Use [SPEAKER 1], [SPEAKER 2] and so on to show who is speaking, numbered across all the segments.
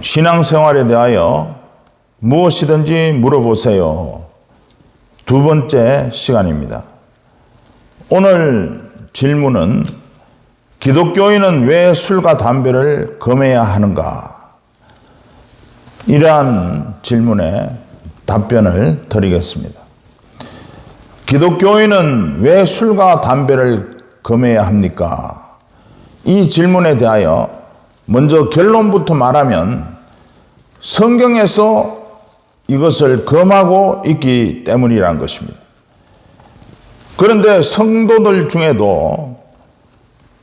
[SPEAKER 1] 신앙생활에 대하여 무엇이든지 물어보세요. 두 번째 시간입니다. 오늘 질문은 기독교인은 왜 술과 담배를 금해야 하는가? 이러한 질문에 답변을 드리겠습니다. 기독교인은 왜 술과 담배를 금해야 합니까? 이 질문에 대하여 먼저 결론부터 말하면 성경에서 이것을 금하고 있기 때문이라는 것입니다. 그런데 성도들 중에도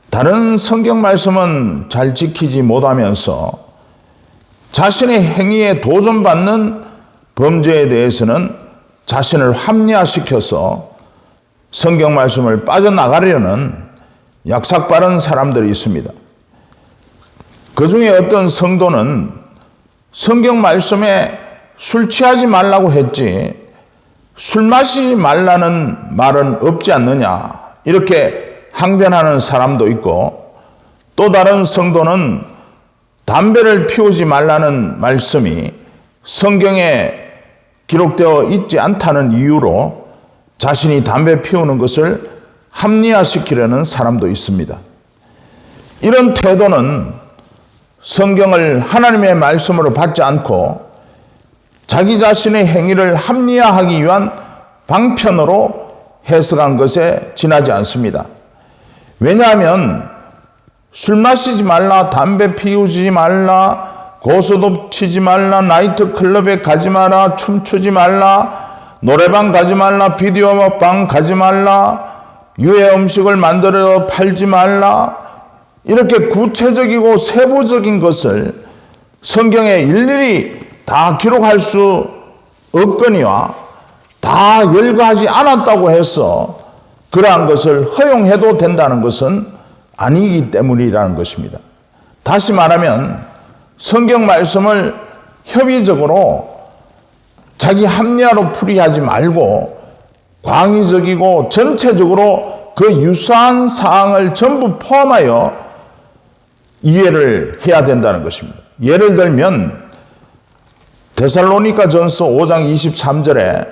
[SPEAKER 1] 다른 성경 말씀은 잘 지키지 못하면서 자신의 행위에 도전받는 범죄에 대해서는 자신을 합리화시켜서 성경 말씀을 빠져나가려는 약삭빠른 사람들이 있습니다. 그 중에 어떤 성도는 성경 말씀에 술 취하지 말라고 했지 술 마시지 말라는 말은 없지 않느냐 이렇게 항변하는 사람도 있고 또 다른 성도는 담배를 피우지 말라는 말씀이 성경에 기록되어 있지 않다는 이유로 자신이 담배 피우는 것을 합리화시키려는 사람도 있습니다. 이런 태도는 성경을 하나님의 말씀으로 받지 않고 자기 자신의 행위를 합리화하기 위한 방편으로 해석한 것에 지나지 않습니다. 왜냐하면 술 마시지 말라, 담배 피우지 말라, 고소도 치지 말라, 나이트 클럽에 가지 마라, 춤추지 말라, 노래방 가지 말라, 비디오 방 가지 말라, 유해 음식을 만들어 팔지 말라, 이렇게 구체적이고 세부적인 것을 성경에 일일이 다 기록할 수 없거니와 다 열거하지 않았다고 해서 그러한 것을 허용해도 된다는 것은 아니기 때문이라는 것입니다. 다시 말하면 성경 말씀을 협의적으로 자기 합리화로 풀이하지 말고 광의적이고 전체적으로 그 유사한 사항을 전부 포함하여 이해를 해야 된다는 것입니다. 예를 들면 데살로니가 전서 5장 23절에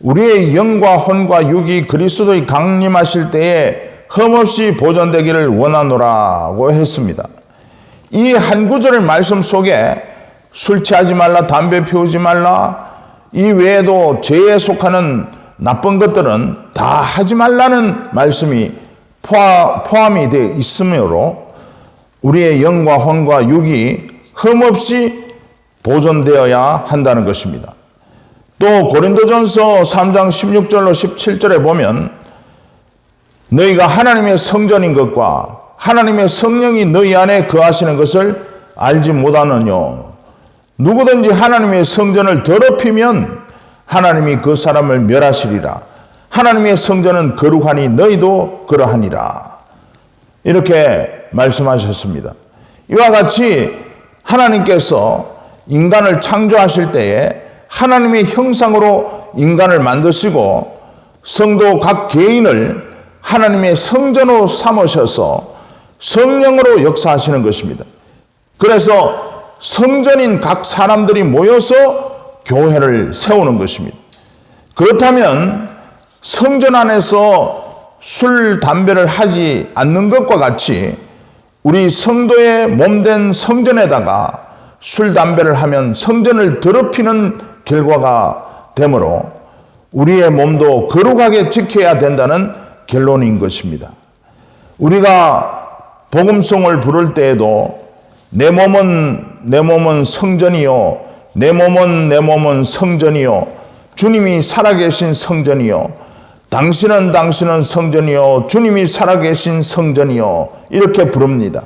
[SPEAKER 1] 우리의 영과 혼과 육이 그리스도의 강림하실 때에 흠없이 보존되기를 원하노라고 했습니다. 이 한 구절의 말씀 속에 술 취하지 말라, 담배 피우지 말라, 이 외에도 죄에 속하는 나쁜 것들은 다 하지 말라는 말씀이 포함이 되어 있으므로 우리의 영과 혼과 육이 흠없이 보존되어야 한다는 것입니다. 또 고린도전서 3장 16절로 17절에 보면 너희가 하나님의 성전인 것과 하나님의 성령이 너희 안에 거하시는 것을 알지 못하느뇨. 누구든지 하나님의 성전을 더럽히면 하나님이 그 사람을 멸하시리라. 하나님의 성전은 거룩하니 너희도 그러하니라. 이렇게 말씀하셨습니다. 이와 같이 하나님께서 인간을 창조하실 때에 하나님의 형상으로 인간을 만드시고 성도 각 개인을 하나님의 성전으로 삼으셔서 성령으로 역사하시는 것입니다. 그래서 성전인 각 사람들이 모여서 교회를 세우는 것입니다. 그렇다면 성전 안에서 술, 담배를 하지 않는 것과 같이 우리 성도의 몸된 성전에다가 술, 담배를 하면 성전을 더럽히는 결과가 되므로 우리의 몸도 거룩하게 지켜야 된다는 결론인 것입니다. 우리가 복음송을 부를 때에도 내 몸은 내 몸은 성전이요 내 몸은 내 몸은 성전이요 주님이 살아계신 성전이요 당신은 당신은 성전이요 주님이 살아계신 성전이요 이렇게 부릅니다.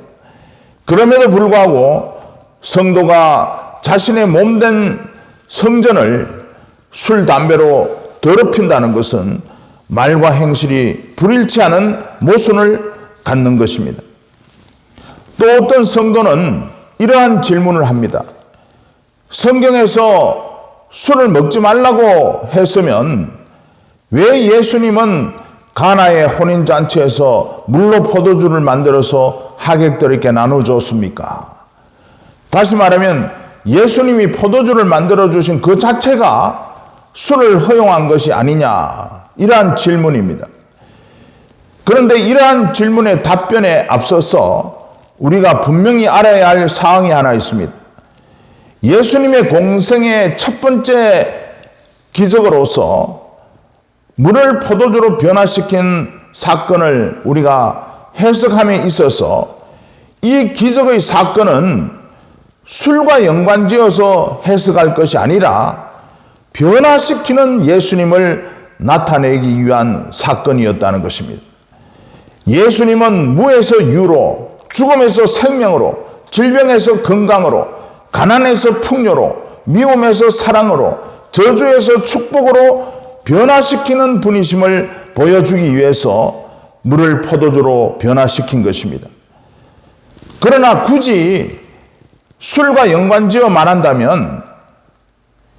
[SPEAKER 1] 그럼에도 불구하고 성도가 자신의 몸된 성전을 술, 담배로 더럽힌다는 것은 말과 행실이 불일치 않은 모순을 갖는 것입니다. 또 어떤 성도는 이러한 질문을 합니다. 성경에서 술을 먹지 말라고 했으면 왜 예수님은 가나의 혼인잔치에서 물로 포도주를 만들어서 하객들에게 나눠줬습니까? 다시 말하면 예수님이 포도주를 만들어 주신 그 자체가 술을 허용한 것이 아니냐 이러한 질문입니다. 그런데 이러한 질문의 답변에 앞서서 우리가 분명히 알아야 할 사항이 하나 있습니다. 예수님의 공생의 첫 번째 기적으로서 물을 포도주로 변화시킨 사건을 우리가 해석함에 있어서 이 기적의 사건은 술과 연관지어서 해석할 것이 아니라 변화시키는 예수님을 나타내기 위한 사건이었다는 것입니다. 예수님은 무에서 유로, 죽음에서 생명으로, 질병에서 건강으로, 가난에서 풍요로, 미움에서 사랑으로, 저주에서 축복으로 변화시키는 분이심을 보여주기 위해서 물을 포도주로 변화시킨 것입니다. 그러나 굳이 술과 연관지어 말한다면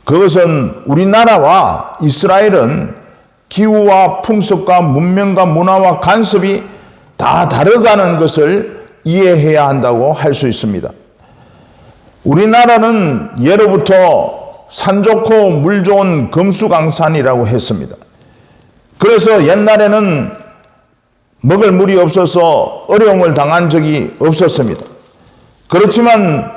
[SPEAKER 1] 그것은 우리나라와 이스라엘은 기후와 풍속과 문명과 문화와 간섭이 다 다르다는 것을 이해해야 한다고 할 수 있습니다. 우리나라는 예로부터 산 좋고 물 좋은 금수강산이라고 했습니다. 그래서 옛날에는 먹을 물이 없어서 어려움을 당한 적이 없었습니다. 그렇지만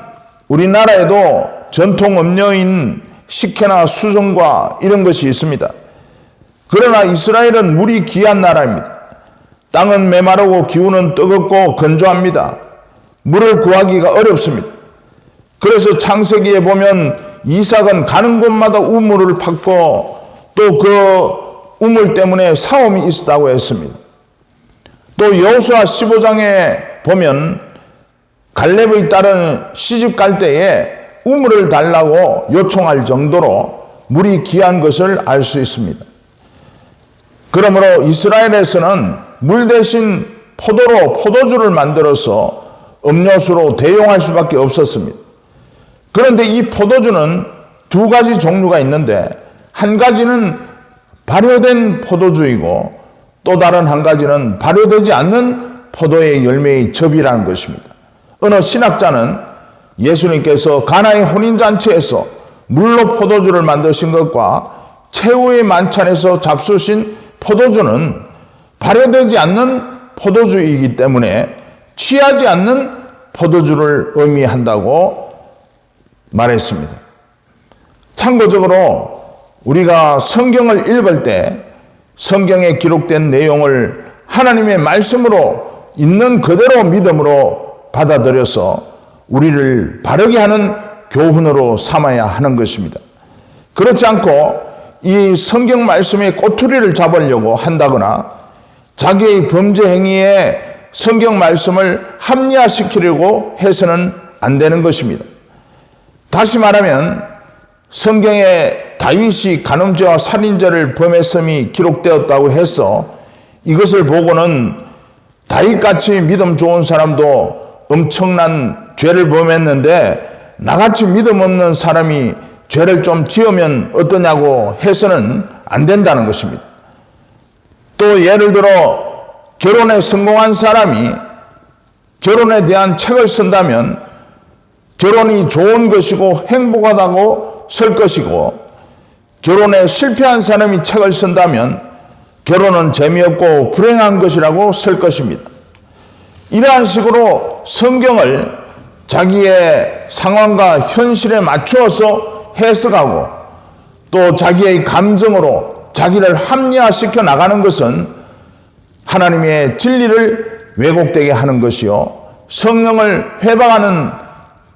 [SPEAKER 1] 우리나라에도 전통 음료인 식혜나 수성과 이런 것이 있습니다. 그러나 이스라엘은 물이 귀한 나라입니다. 땅은 메마르고 기후는 뜨겁고 건조합니다. 물을 구하기가 어렵습니다. 그래서 창세기에 보면 이삭은 가는 곳마다 우물을 팠고 또 그 우물 때문에 싸움이 있었다고 했습니다. 또 여호수아 15장에 보면 갈렙의 딸은 시집 갈 때에 우물을 달라고 요청할 정도로 물이 귀한 것을 알 수 있습니다. 그러므로 이스라엘에서는 물 대신 포도로 포도주를 만들어서 음료수로 대용할 수밖에 없었습니다. 그런데 이 포도주는 두 가지 종류가 있는데 한 가지는 발효된 포도주이고 또 다른 한 가지는 발효되지 않는 포도의 열매의 접이라는 것입니다. 어느 신학자는 예수님께서 가나의 혼인잔치에서 물로 포도주를 만드신 것과 최후의 만찬에서 잡수신 포도주는 발효되지 않는 포도주이기 때문에 취하지 않는 포도주를 의미한다고 말했습니다. 참고적으로 우리가 성경을 읽을 때 성경에 기록된 내용을 하나님의 말씀으로 있는 그대로 믿음으로 받아들여서 우리를 바르게 하는 교훈으로 삼아야 하는 것입니다. 그렇지 않고 이 성경 말씀의 꼬투리를 잡으려고 한다거나 자기의 범죄 행위에 성경 말씀을 합리화시키려고 해서는 안 되는 것입니다. 다시 말하면 성경에 다윗이 간음죄와 살인죄를 범했음이 기록되었다고 해서 이것을 보고는 다윗같이 믿음 좋은 사람도 엄청난 죄를 범했는데 나같이 믿음 없는 사람이 죄를 좀 지으면 어떠냐고 해서는 안 된다는 것입니다. 또 예를 들어 결혼에 성공한 사람이 결혼에 대한 책을 쓴다면 결혼이 좋은 것이고 행복하다고 쓸 것이고 결혼에 실패한 사람이 책을 쓴다면 결혼은 재미없고 불행한 것이라고 쓸 것입니다. 이러한 식으로 성경을 자기의 상황과 현실에 맞추어서 해석하고 또 자기의 감정으로 자기를 합리화시켜 나가는 것은 하나님의 진리를 왜곡되게 하는 것이요. 성령을 회방하는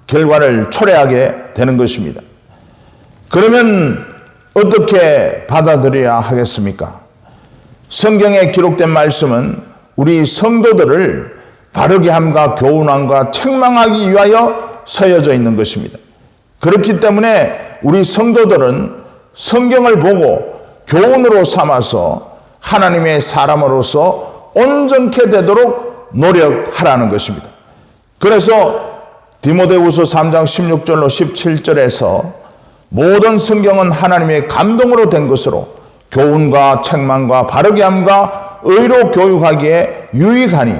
[SPEAKER 1] 결과를 초래하게 되는 것입니다. 그러면 어떻게 받아들여야 하겠습니까? 성경에 기록된 말씀은 우리 성도들을 바르게 함과 교훈함과 책망하기 위하여 서여져 있는 것입니다. 그렇기 때문에 우리 성도들은 성경을 보고 교훈으로 삼아서 하나님의 사람으로서 온전케 되도록 노력하라는 것입니다. 그래서 디모데후서 3장 16절로 17절에서 모든 성경은 하나님의 감동으로 된 것으로 교훈과 책망과 바르게 함과 의로 교육하기에 유익하니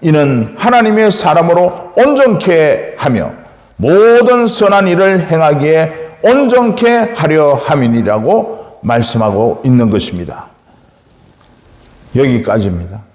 [SPEAKER 1] 이는 하나님의 사람으로 온전케 하며 모든 선한 일을 행하기에 온전케 하려 함이니라고 말씀하고 있는 것입니다. 여기까지입니다.